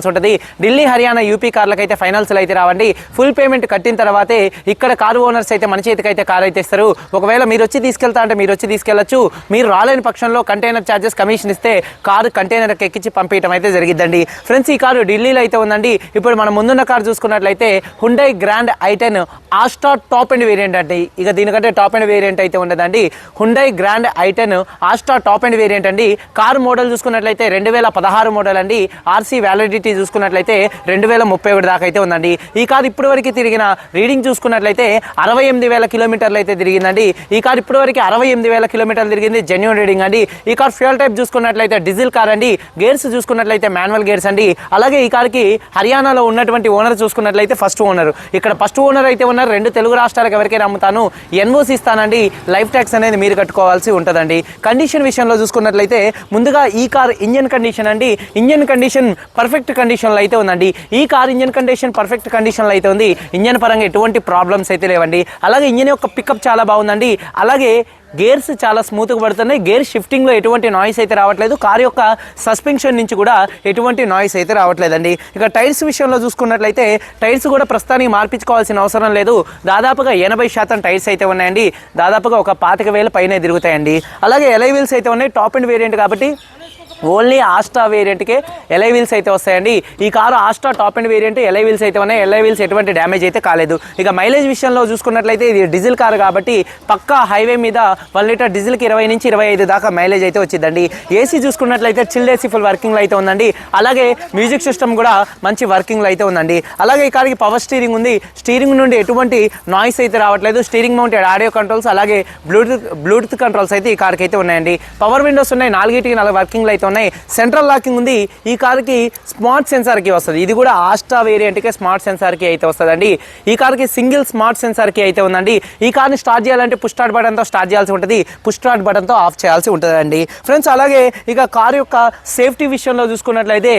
కట్టుకోవాల్సి ఉంటుంది. ఢిల్లీ హర్యానా యూపీ కార్లకు అయితే ఫైనాన్స్లు అయితే రావండి. ఫుల్ పేమెంట్ కట్టిన తర్వాతే ఇక్కడ కారు ఓనర్స్ అయితే మన చేతికి అయితే కారు అయితే ఇస్తారు. ఒకవేళ మీరు వచ్చి తీసుకెళ్తా అంటే మీరు వచ్చి తీసుకెళ్ళొచ్చు మీరు రాలేని పక్షంలో కంటైనర్ ఛార్జెస్ కమిషన్ ఇస్తే కారు కంటైనర్కి ఎక్కించి పంపించడం అయితే జరిగిద్దండి. ఫ్రెండ్స్ ఈ కారు ఢిల్లీలో అయితే ఉందండి. ఇప్పుడు మనం ముందున్న కారు చూసుకున్నట్లయితే Hyundai Grand i ten Asta top end variant అండి. ఇక దీనికంటే టాప్ అండ్ వేరియంట్ అయితే ఉండదండి. Hyundai Grand i ten Asta top end variant అండి. కారు మోడల్ చూసుకున్నట్లయితే రెండు వేల పదహారు మోడల్ అండి. ఆర్సీ వ్యాలిడిటీ చూసుకున్నట్లయితే రెండు వేల ముప్పై ఒకటి దాకా అయితే ఉందండి. ఈ కారు ఇప్పటి వరకు తిరిగిన రీడింగ్ చూసుకున్నట్లయితే అరవై ఎనిమిది వేల కిలోమీటర్లు అయితే తిరిగిందండి. ఈ కారు ఇప్పటి వరకు అరవై ఎనిమిది వేల కిలోమీటర్లు తిరిగింది జెన్యున్ రీడింగ్ అండి. ఈ కార్ ఫ్యూల్ టైప్ చూసుకున్నట్లయితే డీజిల్ కార్ అండి. గేర్స్ చూసుకున్నట్లయితే మాన్యువల్ గేర్స్ అండి. అలాగే ఈ కార్కి హర్యానాలో ఉన్నటువంటి ఓనర్ చూసుకున్నట్లయితే ఫస్ట్ ఓనర్. ఇక్కడ ఫస్ట్ ఓనర్ అయితే ఉన్నారు రెండు తెలుగు రాష్ట్రాలకు ఎవరికైనా అమ్ముతాను. ఎన్ఓసి ఇస్తానండి. లైఫ్ ట్యాక్స్ అనేది మీరు కట్టుకోవాల్సి ఉంటుందండి. కండిషన్ విషయంలో చూసుకున్నట్లయితే ముందుగా ఈ కార్ ఇంజన్ కండిషన్ అండి. ఇంజన్ కండిషన్ పర్ఫెక్ట్ కండిషన్లో అయితే ఉందండి. ఈ కార్ ఇంజన్ కండిషన్ పర్ఫెక్ట్ కండిషన్లో అయితే ఉంది. ఇంజన్ పరంగా ఎటువంటి ప్రాబ్లమ్స్ అయితే లేవండి. అలాగే ఇంజన్ యొక్క పికప్ చాలా బాగుందండి. అలాగే గేర్స్ చాలా స్మూత్గా పడుతున్నాయి. గేర్ షిఫ్టింగ్లో ఎటువంటి నాయిస్ అయితే రావట్లేదు. కార్ యొక్క సస్పెన్షన్ నుంచి కూడా ఎటువంటి నాయిస్ అయితే రావట్లేదండి. ఇక టైర్స్ విషయంలో చూసుకున్నట్లయితే టైర్స్ కూడా ప్రస్తుతానికి మార్పించుకోవాల్సిన అవసరం లేదు. దాదాపుగా ఎనభై శాతం టైర్స్ అయితే ఉన్నాయండి. దాదాపుగా ఒక పాతిక వేల పైన తిరుగుతాయండి. అలాగే ఎలై వీల్స్ అయితే ఉన్నాయి. టాప్ అండ్ వేరియంట్ కాబట్టి ఓన్లీ ఆస్టా వేరియంట్కే ఎలై వీల్స్ అయితే వస్తాయండి. ఈ car Asta top end variant alloy wheels అయితే ఉన్నాయి. ఎలై వీల్స్ ఎటువంటి డ్యామేజ్ అయితే కాలేదు. ఇక మైలేజ్ విషయంలో చూసుకున్నట్లయితే ఇది డీజిల్ కారు కాబట్టి పక్కా హైవే మీద వన్ లీటర్ డీజిల్కి ఇరవై నుంచి ఇరవై ఐదు దాకా మైలేజ్ అయితే వచ్చిందండి. ఏసీ చూసుకున్నట్లయితే చిల్డ్ ఏసీ ఫుల్ వర్కింగ్లో అయితే ఉందండి. అలాగే మ్యూజిక్ సిస్టమ్ కూడా మంచి వర్కింగ్లో అయితే ఉందండి. అలాగే ఈ కారుకి పవర్ స్టీరింగ్ ఉంది. స్టీరింగ్ నుండి ఎటువంటి నాయిస్ అయితే రావట్లేదు. స్టీరింగ్ మౌంటెడ్ ఆడియో కంట్రోల్స్ అలాగే బ్లూటూత్ బ్లూటూత్ కంట్రోల్స్ అయితే ఈ కార్కి అయితే ఉన్నాయండి. పవర్ విండోస్ ఉన్నాయి. నాలుగిటికి నాలుగు వర్కింగ్లో అయితే ఉన్నాయి. సెంట్రల్ లాకింగ్ ఉంది. ఈ కార్కి స్మార్ట్ సెన్సార్కి వస్తుంది. ఇది కూడా ఆస్టా వేరియంట్కి స్మార్ట్ సెన్సార్కి అయితే వస్తుందండి. ఈ కార్కి సింగిల్ స్మార్ట్ సెన్సార్కి అయితే ఉందండి. ఈ కార్ని స్టార్ట్ చేయాలంటే పుష్ స్టార్ట్ బటన్తో స్టార్ట్ చేయాల్సి ఉంటుంది. పుష్ స్టార్ట్ బటన్తో ఆఫ్ చేయాల్సి ఉంటుందండి. ఫ్రెండ్స్ అలాగే ఇక కార్ యొక్క సేఫ్టీ విషయంలో చూసుకున్నట్లయితే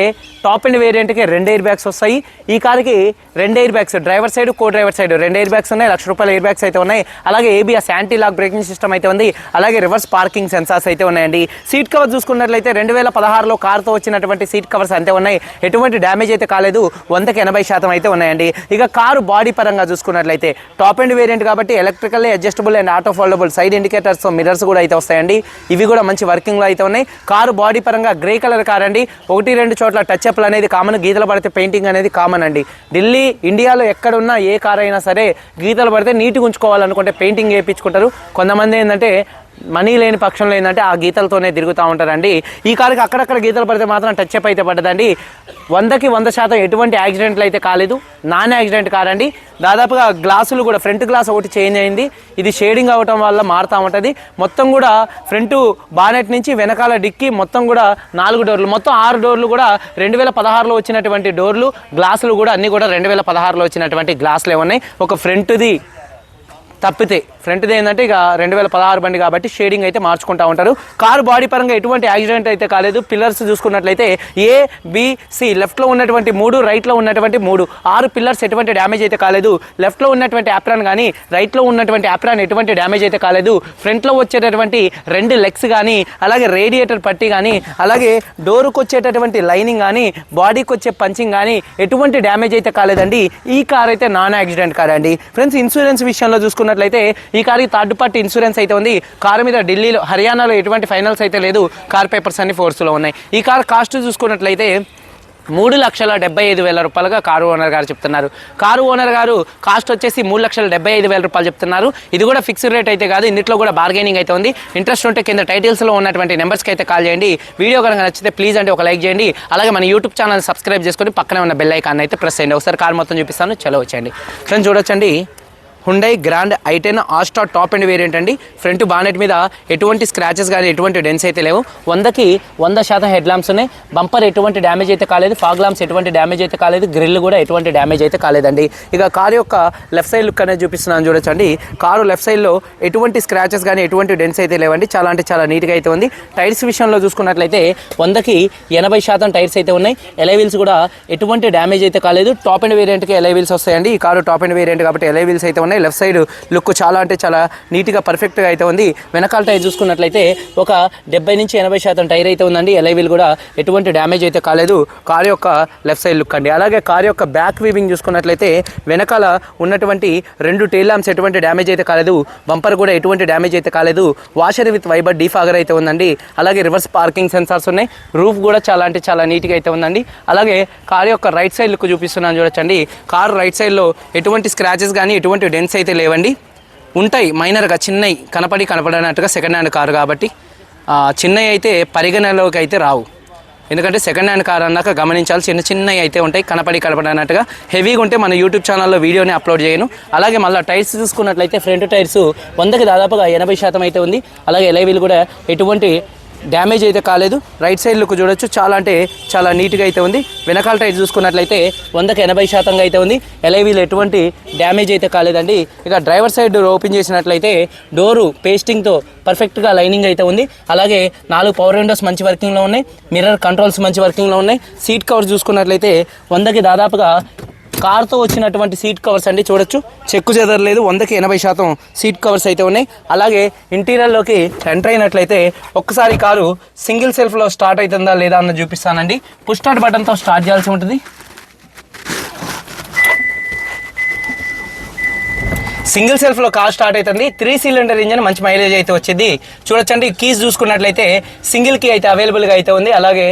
టాప్ అండ్ వేరియంట్కి రెండు ఎయిర్ బ్యాగ్స్ వస్తాయి. ఈ కార్కి రెండు air bags driver side co driver side రెండు ఎయిర్ బ్యాగ్స్ ఉన్నాయి. లక్ష రూపాయల ఎయిర్ బ్యాగ్స్ అయితే ఉన్నాయి. అలాగే ABS anti lock braking system అయితే ఉంది. అలాగే రివర్స్ పార్కింగ్ సెన్సార్స్ అయితే ఉన్నాయండి. సీట్ కవర్ చూసుకున్నట్లయితే రెండు వేల పదహారులో కారుతో వచ్చినటువంటి సీట్ కవర్స్ అంతే ఉన్నాయి. ఎటువంటి డ్యామేజ్ అయితే కాలేదు. వందకి ఎనభై శాతం అయితే ఉన్నాయండి. ఇక కారు బాడీ పరంగా చూసుకున్నట్లయితే టాప్ అండ్ వేరియంట్ కాబట్టి electrically adjustable and auto foldable side indicators mirrors కూడా అయితే వస్తాయండి. ఇవి కూడా మంచి వర్కింగ్లో అయితే ఉన్నాయి. కారు బాడీ పరంగా గ్రే కలర్ కార్ అండి. ఒకటి రెండు చోట్ల టచ్ అప్లు అనేది కామన్ గీతలు పడితే పెయింటింగ్ అనేది కామన్ అండి. ఢిల్లీ ఇండియాలో ఎక్కడున్నా ఏ కార్ అయినా సరే గీతలు పడితే నీట్గా ఉంచుకోవాలనుకుంటే పెయింటింగ్ వేయించుకుంటారు కొంతమంది ఏంటంటే మనీ లేని పక్షంలో ఏంటంటే ఆ గీతలతోనే తిరుగుతూ ఉంటారండి. ఈ కారుకి అక్కడక్కడ గీతలు పడితే మాత్రం టచ్ అప్ అయితే పడ్డదండి వందకి వంద శాతం ఎటువంటి యాక్సిడెంట్లు అయితే కాలేదు. నాన్ యాక్సిడెంట్ కారండి. దాదాపుగా గ్లాసులు కూడా ఫ్రంట్ గ్లాస్ ఒకటి చేంజ్ అయింది. ఇది షేడింగ్ అవ్వటం వల్ల మారుతూ ఉంటుంది. మొత్తం కూడా ఫ్రంట్ బానెట్ నుంచి వెనకాల డిక్కి మొత్తం కూడా నాలుగు డోర్లు మొత్తం ఆరు డోర్లు కూడా రెండు వేల పదహారులో వచ్చినటువంటి డోర్లు గ్లాసులు కూడా అన్నీ కూడా రెండు వేల పదహారులో వచ్చినటువంటి గ్లాసులు ఉన్నాయి. ఒక ఫ్రంట్ది తప్పితే. ఫ్రంట్ది ఏంటంటే ఇక రెండు వేల పదహారు బండి కాబట్టి షేడింగ్ అయితే మార్చుకుంటూ ఉంటారు. కారు బాడీ పరంగా ఎటువంటి యాక్సిడెంట్ అయితే కాలేదు. పిల్లర్స్ చూసుకున్నట్లయితే ఏ బిసి లెఫ్ట్లో ఉన్నటువంటి మూడు రైట్లో ఉన్నటువంటి మూడు. ఆరు పిల్లర్స్ ఎటువంటి డ్యామేజ్ అయితే కాలేదు. లెఫ్ట్లో ఉన్నటువంటి యాప్రాన్ కానీ రైట్లో ఉన్నటువంటి యాప్రాన్ ఎటువంటి డ్యామేజ్ అయితే కాలేదు. ఫ్రంట్లో వచ్చేటటువంటి రెండు లెగ్స్ కానీ అలాగే రేడియేటర్ పట్టి కానీ అలాగే డోర్కి వచ్చేటటువంటి లైనింగ్ కానీ బాడీకి వచ్చే పంచింగ్ కానీ ఎటువంటి డ్యామేజ్ అయితే కాలేదండి. ఈ కార్ అయితే నాన్ యాక్సిడెంట్ కార్ అండి. ఫ్రెండ్స్ ఇన్సూరెన్స్ విషయంలో చూసుకున్న చూసుకున్నట్లయితే ఈ కార్కి థర్డ్ పార్టీ ఇన్సూరెన్స్ అయితే ఉంది. కారు మీద ఢిల్లీలో హర్యానాలో ఎటువంటి ఫైనల్స్ అయితే లేదు. కార్ పేపర్స్ అన్ని ఫోర్స్లో ఉన్నాయి. ఈ కార్ కాస్ట్ చూసుకున్నట్లయితే మూడు లక్షల డెబ్బై ఐదు వేల రూపాయలుగా కారు ఓనర్ గారు చెప్తున్నారు. కారు ఓనర్ గారు కాస్ట్ వచ్చేసి మూడు లక్షల డెబ్బై ఐదు వేల రూపాయలు చెప్తున్నారు. ఇది కూడా ఫిక్స్డ్ రేట్ అయితే కాదు ఇంట్లో కూడా బార్గెనింగ్ అయితే ఉంది. ఇంట్రెస్ట్ ఉంటే కింద టైటిల్స్లో ఉన్నటువంటి నెంబర్స్కి అయితే కాల్ చేయండి. వీడియో కనుక నచ్చితే ప్లీజ్ అంటే ఒక లైక్ చేయండి. అలాగే మన యూట్యూబ్ ఛానల్ సబ్స్క్రైబ్ చేసుకొని పక్కనే ఉన్న బెల్ ఐకాన్ అయితే ప్రెస్ చేయండి. ఒకసారి కార్ మొత్తం చూపిస్తాను. చలో వచ్చేయండి. ఫ్రెండ్స్ చూడొచ్చండి. Hyundai Grand i ten Asta top end variant అండి. ఫ్రంట్ బానెట్ మీద ఎటువంటి స్క్రాచెస్ కానీ ఎటువంటి డెన్స్ అయితే లేవు. వందకి వంద శాతం హెడ్ ల్యాంప్స్ ఉన్నాయి. బంపర్ ఎటువంటి డ్యామేజ్ అయితే కాలేదు. ఫాగ్ ల్యాంప్స్ ఎటువంటి డ్యామేజ్ అయితే కాలేదు. గ్రిల్ కూడా ఎటువంటి డ్యామేజ్ అయితే కాలేదండి. ఇక కారు యొక్క లెఫ్ట్ సైడ్ లుక్ అనేది చూపిస్తున్నాను చూడొచ్చండి. కారు లెఫ్ట్ సైడ్లో ఎటువంటి స్క్రాచెస్ కానీ ఎటువంటి డెన్స్ అయితే లేవండి. చాలా అంటే చాలా నీట్గా అయితే ఉంది. టైర్స్ విషయంలో చూసుకున్నట్లయితే వందకి ఎనభై శాతం టైర్స్ అయితే ఉన్నాయి. ఎలైవిల్స్ కూడా ఎటువంటి డ్యామేజ్ అయితే కాలేదు. టాప్ అండ్ వేరియంట్కి ఎలైవిల్స్ వస్తాయండి. ఈ కారు టాప్ అండ్ వేరియంట్ కాబట్టి ఎలైవిల్స్ అయితే ఉన్నాయి. లెఫ్ట్ సైడ్ లుక్ చాలా అంటే చాలా నీట్గా పర్ఫెక్ట్గా అయితే ఉంది. వెనకాల టైర్ చూసుకున్నట్లయితే ఒక డెబ్బై నుంచి ఎనభై శాతం టైర్ అయితే ఉందండి. ఎలైవీల్ కూడా ఎటువంటి డ్యామేజ్ అయితే కాలేదు. కార్ యొక్క లెఫ్ట్ సైడ్ లుక్ అండి. అలాగే కార్ యొక్క బ్యాక్ వీవింగ్ చూసుకున్నట్లయితే వెనకాల ఉన్నటువంటి రెండు టైల్ ల్యాంప్స్ ఎటువంటి డ్యామేజ్ అయితే కాలేదు. బంపర్ కూడా ఎటువంటి డ్యామేజ్ అయితే కాలేదు. వాషర్ విత్ వైబర్ డీఫాగర్ అయితే ఉందండి. అలాగే రివర్స్ పార్కింగ్ సెన్సార్స్ ఉన్నాయి. రూఫ్ కూడా చాలా అంటే చాలా నీట్గా అయితే ఉందండి. అలాగే కార్ యొక్క రైట్ సైడ్ లుక్ చూపిస్తున్నాను చూడొచ్చండి. కార్ రైట్ సైడ్లో ఎటువంటి స్క్రాచెస్ కానీ ఎటువంటి డెన్స్ అయితే లేవండి. ఉంటాయి మైనర్గా చిన్నవి కనపడి కనపడనట్టుగా సెకండ్ హ్యాండ్ కారు కాబట్టి చిన్నవి అయితే పరిగణలోకి అయితే రావు. ఎందుకంటే సెకండ్ హ్యాండ్ కార్ అన్నాక గమనించాలి చిన్న చిన్నవి అయితే ఉంటాయి కనపడి కనపడనట్టుగా హెవీగా ఉంటే మన యూట్యూబ్ ఛానల్లో వీడియోని అప్లోడ్ చేయను. అలాగే మళ్ళీ టైర్స్ చూసుకున్నట్లయితే ఫ్రంట్ టైర్స్ వందకి దాదాపుగా ఎనభై శాతం అయితే ఉంది. అలాగే ఎలైవీలు కూడా ఎటువంటి డ్యామేజ్ అయితే కాలేదు. రైట్ సైడ్ లుక్ చూడొచ్చు. చాలా అంటే చాలా నీట్గా అయితే ఉంది. వెనకాల టైర్ చూసుకున్నట్లయితే వందకి ఎనభై శాతంగా అయితే ఉంది. ఎలైవీలు ఎటువంటి డ్యామేజ్ అయితే కాలేదండి. ఇక డ్రైవర్ సైడ్ డోర్ ఓపెన్ చేసినట్లయితే డోరు పేస్టింగ్తో పర్ఫెక్ట్గా లైనింగ్ అయితే ఉంది. అలాగే నాలుగు పవర్ విండోస్ మంచి వర్కింగ్లో ఉన్నాయి. మిర్రర్ కంట్రోల్స్ మంచి వర్కింగ్లో ఉన్నాయి. సీట్ కవర్ చూసుకున్నట్లయితే వందకి దాదాపుగా కార్తో వచ్చినటువంటి సీట్ కవర్స్ అండి చూడొచ్చు. చెక్కు చెదరలేదు వందకి ఎనభై శాతం సీట్ కవర్స్ అయితే ఉన్నాయి. అలాగే ఇంటీరియర్లోకి ఎంటర్ అయినట్లయితే ఒక్కసారి కారు సింగిల్ సెల్ఫ్లో స్టార్ట్ అవుతుందా లేదా అన్న చూపిస్తానండి. పుష్ స్టార్ట్ బటన్తో స్టార్ట్ చేయాల్సి ఉంటుంది. సింగిల్ సెల్ఫ్లో కార్ స్టార్ట్ అవుతుంది. త్రీ సిలిండర్ ఇంజన్ మంచి మైలేజ్ అయితే వచ్చింది. చూడొచ్చండి కీస్ చూసుకున్నట్లయితే సింగిల్ కీ అయితే అవైలబుల్గా అయితే ఉంది. అలాగే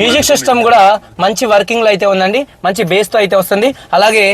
మ్యూజిక్ సిస్టమ్ కూడా మంచి వర్కింగ్లో అయితే ఉందండి మంచి బేస్తో అయితే వస్తుంది. అలాగే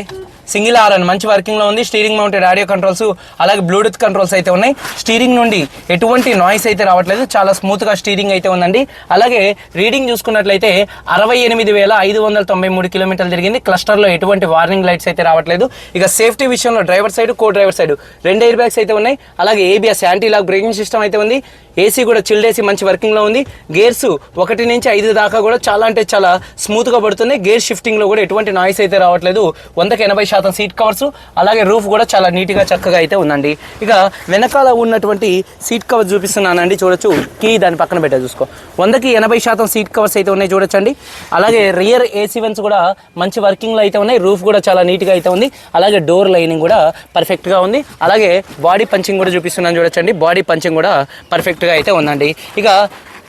సింగిల్ ఆర్ అని మంచి వర్కింగ్లో ఉంది. స్టీరింగ్ మౌంటెడ్ ఆడియో కంట్రోల్స్ అలాగే బ్లూటూత్ కంట్రోల్స్ అయితే ఉన్నాయి. స్టీరింగ్ నుండి ఎటువంటి నాయిస్ అయితే రావట్లేదు. చాలా స్మూత్గా స్టీరింగ్ అయితే ఉందండి. అలాగే రీడింగ్ చూసుకున్నట్లయితే అరవై ఎనిమిది వేల ఐదు వందల తొంభై మూడు కిలోమీటర్లు తిరిగింది. క్లస్టర్లో ఎటువంటి వార్నింగ్ లైట్స్ అయితే రావట్లేదు. ఇక సేఫ్టీ విషయంలో driver side co driver side రెండు ఎయిర్ బ్యాగ్స్ అయితే ఉన్నాయి. అలాగే ABS anti lock braking system అయితే ఉంది. ఏసీ కూడా చిల్డ్ ఏసీ మంచి వర్కింగ్లో ఉంది. గేర్స్ ఒకటి నుంచి ఐదు దాకా కూడా చాలా అంటే చాలా స్మూత్గా పడుతుంది గేర్ షిఫ్టింగ్లో కూడా ఎటువంటి నాయిస్ అయితే రావట్లేదు. వందకి ఎనభై శాతం సీట్ కవర్స్ అలాగే రూఫ్ కూడా చాలా నీట్గా చక్కగా అయితే ఉందండి. ఇక వెనకాల ఉన్నటువంటి సీట్ కవర్స్ చూపిస్తున్నానండి చూడొచ్చు. కీ దాని పక్కన పెట్టా చూసుకో. వందకి ఎనభై శాతం సీట్ కవర్స్ అయితే ఉన్నాయి చూడొచ్చండి. అలాగే రియర్ ఏసీ వెన్స్ కూడా మంచి వర్కింగ్లో అయితే ఉన్నాయి రూఫ్ కూడా చాలా నీట్గా అయితే ఉంది. అలాగే డోర్ లైనింగ్ కూడా పర్ఫెక్ట్గా ఉంది. అలాగే బాడీ పంచింగ్ కూడా చూపిస్తున్నాను చూడొచ్చండి. బాడీ పంచింగ్ కూడా పర్ఫెక్ట్గా అయితే ఉందండి. ఇక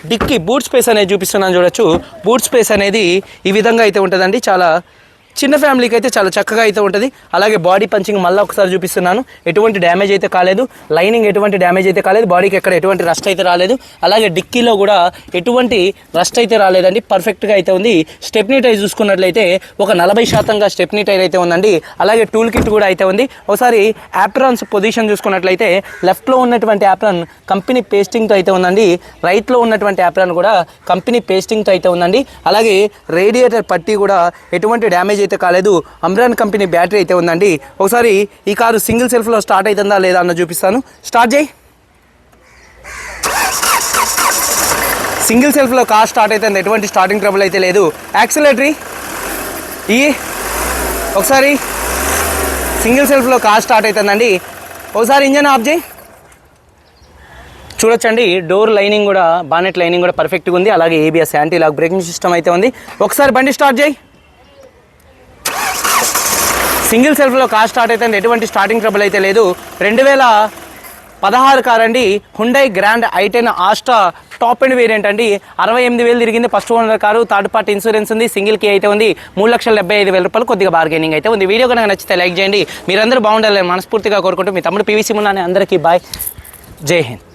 డిక్కీ బూట్ స్పేస్ అనేది చూపిస్తున్నాను చూడొచ్చు. బూట్ స్పేస్ అనేది ఈ విధంగా అయితే ఉంటుందండి చాలా చిన్న ఫ్యామిలీకి అయితే చాలా చక్కగా అయితే ఉంటుంది. అలాగే బాడీ పంచింగ్ మళ్ళీ ఒకసారి చూపిస్తున్నాను. ఎటువంటి డ్యామేజ్ అయితే కాలేదు. లైనింగ్ ఎటువంటి డ్యామేజ్ అయితే కాలేదు. బాడీకి ఎక్కడ ఎటువంటి రస్ట్ అయితే రాలేదు. అలాగే డిక్కీలో కూడా ఎటువంటి రస్ట్ అయితే రాలేదండి. పర్ఫెక్ట్గా అయితే ఉంది. స్టెప్నీ టైర్ చూసుకున్నట్లయితే ఒక నలభై శాతంగా స్టెప్నీ టైర్ అయితే ఉందండి. అలాగే టూల్ కిట్ కూడా అయితే ఉంది. ఒకసారి యాప్రాన్స్ పొజిషన్ చూసుకున్నట్లయితే లెఫ్ట్లో ఉన్నటువంటి యాప్రాన్ కంపెనీ పేస్టింగ్తో అయితే ఉందండి. రైట్లో ఉన్నటువంటి యాప్రాన్ కూడా కంపెనీ పేస్టింగ్తో అయితే ఉందండి. అలాగే రేడియేటర్ పట్టీ కూడా ఎటువంటి డ్యామేజ్ అయితే కాలేదు. అమ్రాన్ కంపెనీ బ్యాటరీ అయితే ఉందండి. ఒకసారి ఈ కారు సింగిల్ సెల్ఫ్లో స్టార్ట్ అవుతుందా లేదా అన్న చూపిస్తాను. స్టార్ట్ చేయి. సింగిల్ సెల్ఫ్లో కార్ స్టార్ట్ అవుతుంది. ఎటువంటి స్టార్టింగ్ ట్రబుల్ అయితే లేదు. యాక్సిలేటరీ. ఈ. ఒకసారి సింగిల్ సెల్ఫ్లో కార్ స్టార్ట్ అవుతుందండి. ఒకసారి ఇంజన్ ఆఫ్ చేయి. చూడొచ్చండి. డోర్ లైనింగ్ కూడా బానెట్ లైనింగ్ కూడా పర్ఫెక్ట్గా ఉంది. అలాగే ABS anti lock braking system అయితే ఉంది. ఒకసారి బండి స్టార్ట్ చేయి. సింగిల్ సెల్ఫ్లో కార్ స్టార్ట్ అయితే ఎటువంటి స్టార్టింగ్ ట్రబుల్ అయితే లేదు. రెండు వేల పదహారు కార్ అండి Hyundai grand i ten Asta top and variant అండి. అరవై ఎనిమిది వేలు తిరిగింది first owner car third party insurance ఉంది సింగిల్కి అయితే ఉంది. మూడు లక్షల డెబ్బై ఐదు వేల రూపాయలు కొద్దిగా బార్గెనింగ్ అయితే ఉంది. వీడియో కనుక నచ్చితే లైక్ చేయండి. మీరందరూ బాగుండాలని మనస్ఫూర్తిగా కోరుకుంటూ మీ తమ్ముడు పీవీసీ ఉన్నాను అందరికీ బాయ్ జై హింద్.